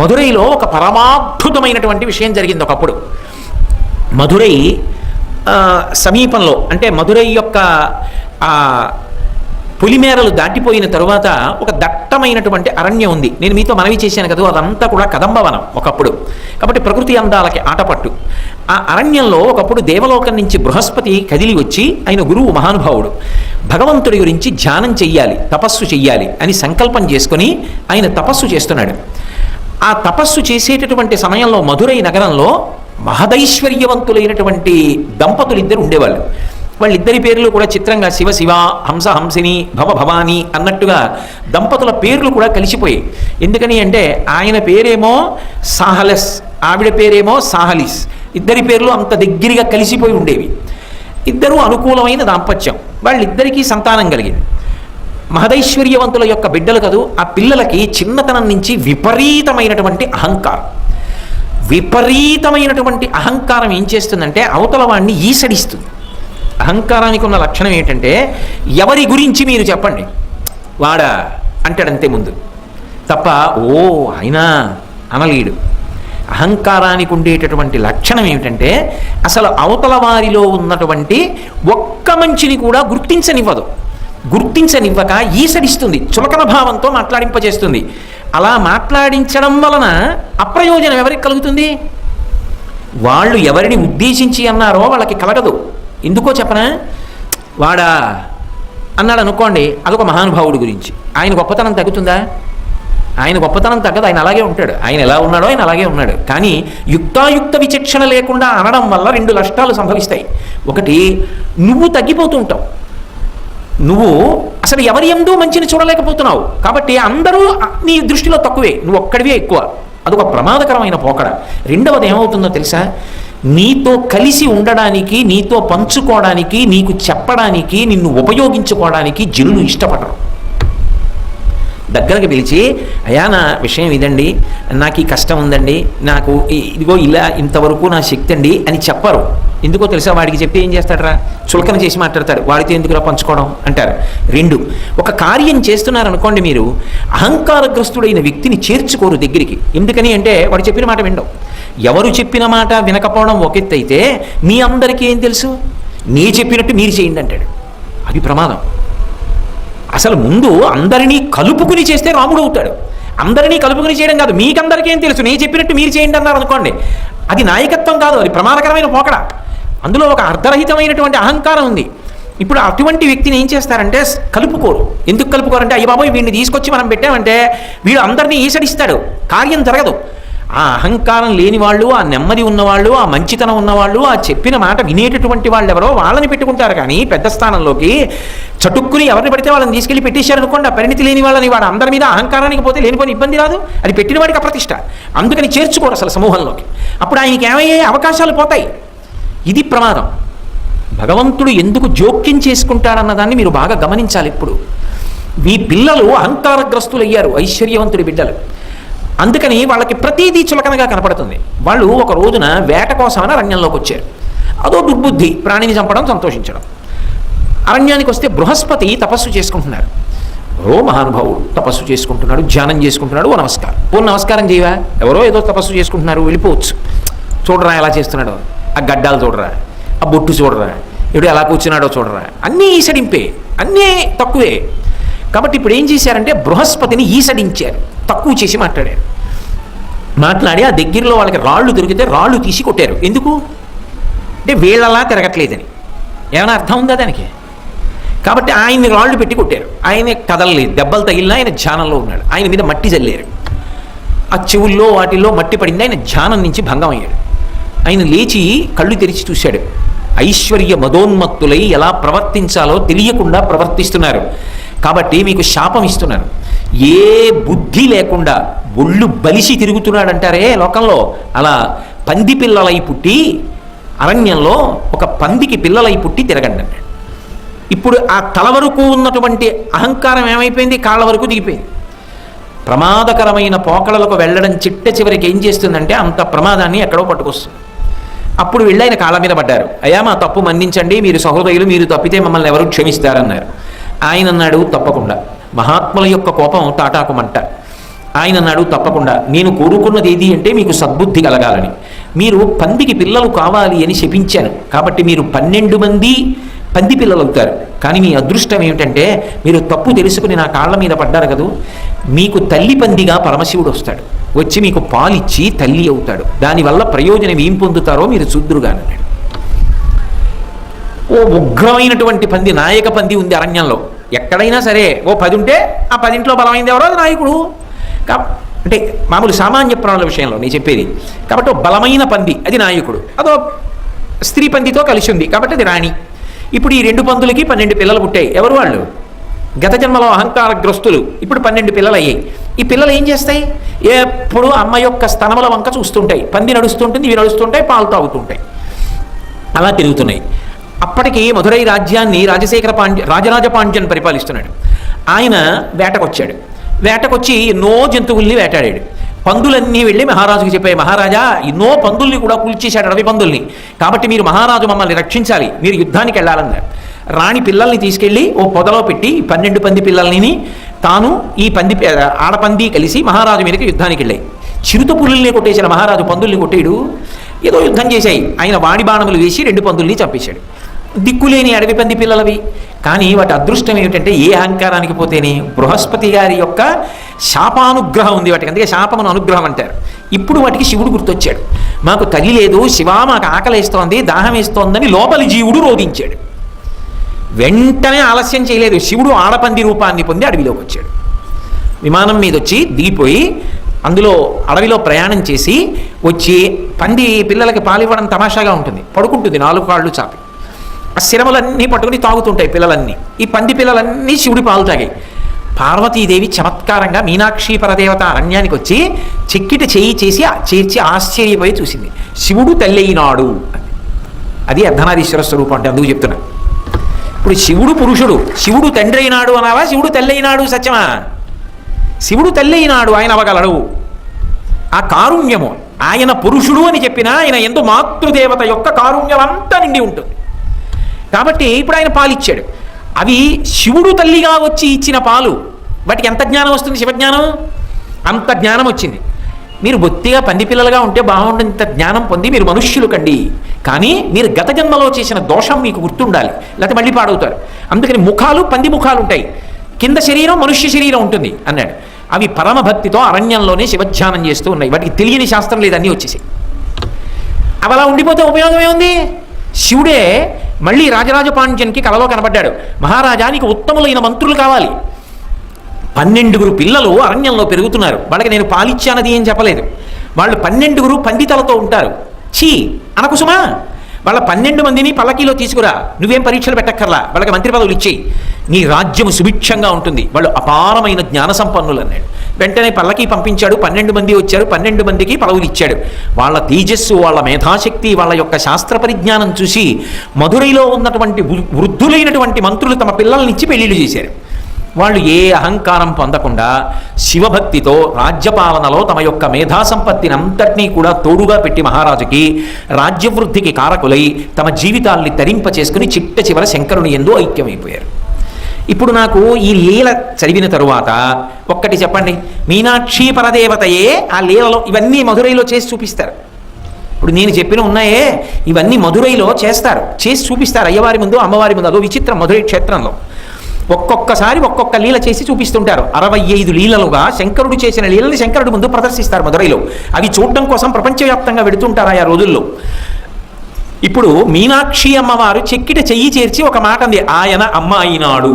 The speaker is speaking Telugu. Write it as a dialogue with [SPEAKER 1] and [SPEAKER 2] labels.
[SPEAKER 1] మధురైలో ఒక పరమాద్భుతమైనటువంటి విషయం జరిగింది ఒకప్పుడు. మధురై సమీపంలో అంటే మధురై యొక్క పులిమేరలు దాటిపోయిన తరువాత ఒక దట్టమైనటువంటి అరణ్యం ఉంది. నేను మీతో మనవి చేశాను కదా అదంతా కూడా కదంబవనం ఒకప్పుడు. కాబట్టి ప్రకృతి అందాలకి ఆటపట్టు. ఆ అరణ్యంలో ఒకప్పుడు దేవలోకం నుంచి బృహస్పతి కదిలి వచ్చి ఆయన గురువు మహానుభావుడు భగవంతుడి గురించి ధ్యానం చెయ్యాలి తపస్సు చెయ్యాలి అని సంకల్పం చేసుకొని ఆయన తపస్సు చేస్తున్నాడు. ఆ తపస్సు చేసేటటువంటి సమయంలో మధురై నగరంలో మహదైశ్వర్యవంతులైనటువంటి దంపతులు ఇద్దరు ఉండేవాళ్ళు. వాళ్ళిద్దరి పేర్లు కూడా చిత్రంగా శివ శివ హంస హంసిని భవ భవాని అన్నట్టుగా దంపతుల పేర్లు కూడా కలిసిపోయాయి. ఎందుకని అంటే ఆయన పేరేమో సాహలస్ ఆవిడ పేరేమో సాహలిస్. ఇద్దరి పేర్లు అంత దగ్గరగా కలిసిపోయి ఉండేవి. ఇద్దరూ అనుకూలమైన దాంపత్యం. వాళ్ళిద్దరికీ సంతానం కలిగింది. మహదైశ్వర్యవంతుల యొక్క బిడ్డలు కదూ ఆ పిల్లలకి చిన్నతనం నుంచి విపరీతమైనటువంటి అహంకారం. విపరీతమైనటువంటి అహంకారం ఏం చేస్తుందంటే అవతల వాడిని ఈసడిస్తుంది. అహంకారానికి ఉన్న లక్షణం ఏంటంటే ఎవరి గురించి మీరు చెప్పండి. వాడా అంటాడంతే ముందు. తప్ప ఓ అయినా అనలీడు. అహంకారానికి ఉండేటటువంటి లక్షణం ఏమిటంటే అసలు అవతల వారిలో ఉన్నటువంటి ఒక్క మంచిని కూడా గుర్తించనివ్వదు. గుర్తించనివ్వక ఈసడిస్తుంది చులకన భావంతో మాట్లాడింపజేస్తుంది. అలా మాట్లాడించడం వలన అప్రయోజనం ఎవరికి కలుగుతుంది? వాళ్ళు ఎవరిని ఉద్దేశించి అన్నారో వాళ్ళకి కలగదు. ఎందుకో చెప్పనా? వాడా అన్నాడు అనుకోండి అదొక మహానుభావుడి గురించి. ఆయన గొప్పతనం తగ్గుతుందా? ఆయన గొప్పతనం తగ్గదు ఆయన అలాగే ఉంటాడు. ఆయన ఎలా ఉన్నాడో ఆయన అలాగే ఉన్నాడు. కానీ యుక్తాయుక్త విచక్షణ లేకుండా అనడం వల్ల రెండు నష్టాలు సంభవిస్తాయి. ఒకటి నువ్వు తగ్గిపోతూ ఉంటావు. నువ్వు అసలు ఎవరి ఎందు మంచిని చూడలేకపోతున్నావు? కాబట్టి అందరూ నీ దృష్టిలో తక్కువే నువ్వు ఒక్కడివే ఎక్కువ. అదొక ప్రమాదకరమైన పోకడ. రెండవది ఏమవుతుందో తెలుసా? నీతో కలిసి ఉండడానికి నీతో పంచుకోవడానికి నీకు చెప్పడానికి నిన్ను ఉపయోగించుకోవడానికి జనులు ఇష్టపడరు. దగ్గరకు పిలిచి అయా నా విషయం ఇదండి నాకు ఈ కష్టం ఉందండి నాకు ఇదిగో ఇలా ఇంతవరకు నా శక్తి అండి అని చెప్పరు. ఎందుకో తెలుసా వాడికి చెప్తే ఏం చేస్తాడరా? చులకన చేసి మాట్లాడతాడు. వాడితో ఎందుకురా పంచుకోవడం? అంటారు. రెండు ఒక కార్యం చేస్తున్నారు అనుకోండి మీరు అహంకారగ్రస్తుడైన వ్యక్తిని చేర్చుకోరు దగ్గరికి. ఎందుకని అంటే వాడు చెప్పిన మాట వినడం. ఎవరు చెప్పిన మాట వినకపోవడం ఒక అయితే మీ అందరికీ ఏం తెలుసు? నీ చెప్పినట్టు మీరు చేయండి అంటాడు. అది ప్రమాదం. అసలు ముందు అందరినీ కలుపుకుని చేస్తే రాముడు అవుతాడు. అందరినీ కలుపుకుని చేయడం కాదు మీకందరికీ ఏం తెలుసు? నేను చెప్పినట్టు మీరు చేయండి అన్నారు అనుకోండి. అది నాయకత్వం కాదు అది ప్రమాదకరమైన పోకడ. అందులో ఒక అర్ధరహితమైనటువంటి అహంకారం ఉంది. ఇప్పుడు అటువంటి వ్యక్తిని ఏం చేస్తారంటే కలుపుకోరు. ఎందుకు కలుపుకోరంటే అయ్య బాబోయ్ వీడిని తీసుకొచ్చి మనం పెట్టామంటే వీడు అందరినీ ఈసడిస్తాడు. కార్యం జరగదు. ఆ అహంకారం లేని వాళ్ళు ఆ నెమ్మది ఉన్నవాళ్ళు ఆ మంచితనం ఉన్నవాళ్ళు ఆ చెప్పిన మాట వినేటటువంటి వాళ్ళు ఎవరో వాళ్ళని పెట్టుకుంటారు కానీ పెద్ద స్థానంలోకి చటుక్కుని ఎవరిని పడితే వాళ్ళని తీసుకెళ్ళి పెట్టేశారనుకోండి ఆ పరిణితి లేని వాళ్ళని వాడు అందరి మీద అహంకారానికి పోతే లేనిపోయిన ఇబ్బంది రాదు. అది పెట్టిన వాడికి అప్రతిష్ట. అందుకని చేర్చుకోరు అసలు సమూహంలోకి. అప్పుడు ఆయనకి ఏమయ్యే అవకాశాలు పోతాయి? ఇది ప్రమాదం. భగవంతుడు ఎందుకు జోక్యం చేసుకుంటాడన్న దాన్ని మీరు బాగా గమనించాలి ఇప్పుడు. మీ పిల్లలు అహంకారగ్రస్తులయ్యారు ఐశ్వర్యవంతుడి బిడ్డలు. అందుకని వాళ్ళకి ప్రతీదీ చులకనగా కనపడుతుంది. వాళ్ళు ఒక రోజున వేట కోసమని అరణ్యంలోకి వచ్చారు. అదో దుర్బుద్ధి ప్రాణిని చంపడం సంతోషించడం. అరణ్యానికి వస్తే బృహస్పతి తపస్సు చేసుకుంటున్నారు ఓ మహానుభావుడు తపస్సు చేసుకుంటున్నాడు ధ్యానం చేసుకుంటున్నాడు ఓ నమస్కారం. ఓ నమస్కారం చేయవా? ఎవరో ఏదో తపస్సు చేసుకుంటున్నారు వెళ్ళిపోవచ్చు. చూడరా ఎలా చేస్తున్నాడు. ఆ గడ్డాలు చూడరా? ఆ బొట్టు చూడరా? ఇప్పుడు ఎలా కూర్చున్నాడో చూడరా? అన్నీ ఈసడింపే. అన్నీ తక్కువే. కాబట్టి ఇప్పుడు ఏం చేశారంటే బృహస్పతిని ఈసడించారు. తక్కువ చేసి మాట్లాడారు. మాట్లాడి ఆ దగ్గరలో వాళ్ళకి రాళ్ళు దొరికితే రాళ్ళు తీసి కొట్టారు. ఎందుకు? అంటే వీళ్ళలా తిరగట్లేదని. ఏమైనా అర్థం ఉందా దానికి? కాబట్టి ఆయన్ని రాళ్ళు పెట్టి కొట్టారు. ఆయన కదలలేదు. దెబ్బలు తగిలినా ఆయన ధ్యానంలో ఉన్నాడు. ఆయన మీద మట్టి చల్లారు ఆ చెవుల్లో వాటిల్లో మట్టి పడింది. ఆయన ధ్యానం నుంచి భంగం అయ్యాడు ఆయన లేచి కళ్ళు తెరిచి చూశాడు. ఐశ్వర్య మదోన్మత్తులై ఎలా ప్రవర్తించాలో తెలియకుండా ప్రవర్తిస్తున్నారు. కాబట్టి మీకు శాపం ఇస్తున్నారు. ఏ బుద్ధి లేకుండా ఒళ్ళు బలిసి తిరుగుతున్నాడంటారే లోకంలో. అలా పంది పిల్లలై పుట్టి అరణ్యంలో ఒక పందికి పిల్లలై పుట్టి తిరగండి అన్నాడు ఇప్పుడు ఆ తల వరకు ఉన్నటువంటి అహంకారం ఏమైపోయింది? కాళ్ళ వరకు దిగిపోయింది. ప్రమాదకరమైన పోకడలకు వెళ్ళడం చిట్ట చివరికి ఏం చేస్తుందంటే అంత ప్రమాదాన్ని ఎక్కడో పట్టుకొస్తుంది. అప్పుడు వెళ్ళి ఆయన కాళ్ళ మీద పడ్డారు. అయ్యా మా తప్పు మన్నించండి మీరు సహోదయులు మీరు తప్పితే మమ్మల్ని ఎవరు క్షమిస్తారన్నారు. ఆయన అన్నాడు తప్పకుండా. మహాత్ముల యొక్క కోపం తాటాకుమంట ఆయన అన్నాడు తప్పకుండా. నేను కోరుకున్నది ఏది అంటే మీకు సద్బుద్ధి కలగాలని. మీరు పందికి పిల్లలు కావాలి అని శపించాను. కాబట్టి మీరు పన్నెండు మంది పంది పిల్లలు అవుతారు కానీ మీ అదృష్టం ఏమిటంటే మీరు తప్పు తెలుసుకుని నా కాళ్ళ మీద పడ్డారు కదూ మీకు తల్లి పందిగా పరమశివుడు వస్తాడు. వచ్చి మీకు పాలిచ్చి తల్లి అవుతాడు. దానివల్ల ప్రయోజనం ఏం పొందుతారో మీరు చూద్దురుగానన్నాడు ఓ ఉగ్రమైనటువంటి పంది నాయక పంది ఉంది అరణ్యంలో. ఎక్కడైనా సరే ఓ పది ఉంటే ఆ పదింట్లో బలమైంది ఎవరో నాయకుడు. కా అంటే మామూలు సామాన్య ప్రాణుల విషయంలో నేను చెప్పేది. కాబట్టి ఓ బలమైన పంది అది నాయకుడు. అదో స్త్రీ పందితో కలిసి ఉంది కాబట్టి అది రాణి. ఇప్పుడు ఈ రెండు పందులకి పన్నెండు పిల్లలు పుట్టాయి. ఎవరు వాళ్ళు? గత జన్మలో అహంకారగ్రస్తులు. ఇప్పుడు పన్నెండు పిల్లలు అయ్యాయి ఈ పిల్లలు ఏం చేస్తాయి? ఎప్పుడు అమ్మ యొక్క స్తనముల వంక చూస్తుంటాయి. పంది నడుస్తుంటుంది ఇవి నడుస్తుంటాయి పాలు తాగుతుంటాయి. అలా తిరుగుతున్నాయి. అప్పటికి మధురై రాజ్యాన్ని రాజశేఖర పాండ్య రాజరాజ పాండ్యన్ పరిపాలిస్తున్నాడు. ఆయన వేటకొచ్చాడు. వేటకొచ్చి ఎన్నో జంతువుల్ని వేటాడాడు. పందులన్నీ వెళ్ళి మహారాజుకి చెప్పాయి మహారాజా ఎన్నో పందుల్ని కూడా కూల్చేశాడు అడవి పందుల్ని. కాబట్టి మీరు మహారాజు మమ్మల్ని రక్షించాలి. మీరు యుద్ధానికి వెళ్ళాలన్నారు. రాణి పిల్లల్ని తీసుకెళ్ళి ఓ పొదలో పెట్టి పన్నెండు పంది పిల్లల్ని తాను ఈ పంది ఆడపంది కలిసి మహారాజు మీదకి యుద్ధానికి వెళ్ళాయి. చిరుత పులుల్ని కొట్టేసిన మహారాజు పందుల్ని కొట్టేడు. ఏదో యుద్ధం చేశాయి. ఆయన వాడి బాణములు వేసి రెండు పందుల్ని చంపేశాడు. దిక్కులేని అడవి పంది పిల్లలవి. కానీ వాటి అదృష్టం ఏమిటంటే ఏ అహంకారానికి పోతేనే బృహస్పతి గారి యొక్క శాపానుగ్రహం ఉంది వాటికి. అందుకే శాపమును అనుగ్రహం అంటారు. ఇప్పుడు వాటికి శివుడు గుర్తొచ్చాడు. మాకు తల్లి లేదు శివ మాకు ఆకలేస్తోంది దాహం వేస్తోందని లోపలి జీవుడు రోధించాడు. వెంటనే ఆలస్యం చేయలేదు. శివుడు ఆడపంది రూపాన్ని పొంది అడవిలోకి వచ్చాడు. విమానం మీద వచ్చి దిగిపోయి అందులో అడవిలో ప్రయాణం చేసి వచ్చి పంది పిల్లలకి పాలివ్వడం తమాషాగా ఉంటుంది. పడుకుంటుంది నాలుగు కాళ్ళు చాపి. ఆ శిరములన్నీ పట్టుకుని తాగుతుంటాయి పిల్లలన్నీ. ఈ పంది పిల్లలన్నీ శివుడి పాలు తాగాయి. పార్వతీదేవి చమత్కారంగా మీనాక్షి పరదేవత అరణ్యానికి వచ్చి చెక్కిట చేయి చేసి చేర్చి ఆశ్చర్యపోయి చూసింది. శివుడు తల్లయినాడు అని. అది అర్ధనారీశ్వర స్వరూపం అంటే అందుకు చెప్తున్నాను ఇప్పుడు శివుడు పురుషుడు శివుడు తండ్రి అయినాడు అనావా? శివుడు తల్లయినాడు సత్యమా? శివుడు తెల్లయినాడు ఆయన అవగలడు. ఆ కారుణ్యము ఆయన పురుషుడు అని చెప్పినా ఆయన ఎందు మాతృదేవత యొక్క కారుణ్యం అంతా నిండి ఉంటుంది. కాబట్టి ఇప్పుడు ఆయన పాలిచ్చాడు. అవి శివుడు తల్లిగా వచ్చి ఇచ్చిన పాలు. వాటికి ఎంత జ్ఞానం వస్తుంది శివజ్ఞానం? అంత జ్ఞానం వచ్చింది. మీరు బొత్తిగా పంది పిల్లలుగా ఉంటే బాగుండంత జ్ఞానం పొంది మీరు మనుష్యులు కండి కానీ మీరు గత జన్మలో చేసిన దోషం మీకు గుర్తుండాలి. లేకపోతే మళ్ళీ పాడవుతారు. అందుకని ముఖాలు పంది ముఖాలు ఉంటాయి కింద శరీరం మనుష్య శరీరం ఉంటుంది అన్నాడు. అవి పరమభక్తితో అరణ్యంలోనే శివధ్యానం చేస్తూ ఉన్నాయి. వాటికి తెలియని శాస్త్రం లేదన్నీ వచ్చేసి అవి అలా ఉండిపోతే ఉపయోగం ఏముంది? శివుడే మళ్ళీ రాజరాజ పాండ్యన్కి కలలో కనబడ్డాడు. మహారాజానికి ఉత్తములైన మంత్రులు కావాలి. పన్నెండుగురు పిల్లలు అరణ్యంలో పెరుగుతున్నారు. వాళ్ళకి నేను పాలిచ్చానది ఏం చెప్పలేదు. వాళ్ళు పన్నెండుగురు పండితలతో ఉంటారు. చీ అనకుసుమా? వాళ్ళ పన్నెండు మందిని పల్లకీలో తీసుకురా. నువ్వేం పరీక్షలు పెట్టక్కర్లా? వాళ్ళకి మంత్రి పదవులు ఇచ్చేయి. నీ రాజ్యం సుభిక్షంగా ఉంటుంది. వాళ్ళు అపారమైన జ్ఞాన సంపన్నులు అన్నాడు వెంటనే పల్లకి పంపించాడు. పన్నెండు మంది వచ్చారు. పన్నెండు మందికి పదవులు ఇచ్చాడు. వాళ్ళ తేజస్సు వాళ్ళ మేధాశక్తి వాళ్ళ యొక్క శాస్త్ర పరిజ్ఞానం చూసి మధురైలో ఉన్నటువంటి వృ- వృద్ధులైనటువంటి మంత్రులు తమ పిల్లల్ని ఇచ్చి పెళ్ళిళ్ళు చేశారు. వాళ్ళు ఏ అహంకారం పొందకుండా శివభక్తితో రాజ్యపాలనలో తమ యొక్క మేధా అంతటినీ కూడా తోడుగా పెట్టి మహారాజుకి రాజ్యవృద్ధికి కారకులై తమ జీవితాల్ని తరింప చేసుకుని చిట్ట చివర శంకరుని ఎందు ఐక్యమైపోయారు. ఇప్పుడు నాకు ఈ లీల చదివిన తరువాత ఒక్కటి చెప్పండి. మీనాక్షి పరదేవతయే ఆ లీలలో ఇవన్నీ మధురైలో చేసి చూపిస్తారు. ఇప్పుడు నేను చెప్పిన ఉన్నాయే ఇవన్నీ మధురైలో చేస్తారు. చేసి చూపిస్తారు అయ్యవారి ముందు అమ్మవారి ముందు అదో విచిత్రం మధురై క్షేత్రంలో. ఒక్కొక్కసారి ఒక్కొక్క లీల చేసి చూపిస్తుంటారు. అరవై ఐదు లీలలుగా శంకరుడు చేసిన లీలని శంకరుడు ముందు ప్రదర్శిస్తారు మధురైలో అవి చూడడం కోసం ప్రపంచవ్యాప్తంగా వెడుతుంటారు ఆయా రోజుల్లో. ఇప్పుడు మీనాక్షి అమ్మవారు చెక్కిట చెయ్యి చేర్చి ఒక మాట అంది ఆయన అమ్మ అయినాడు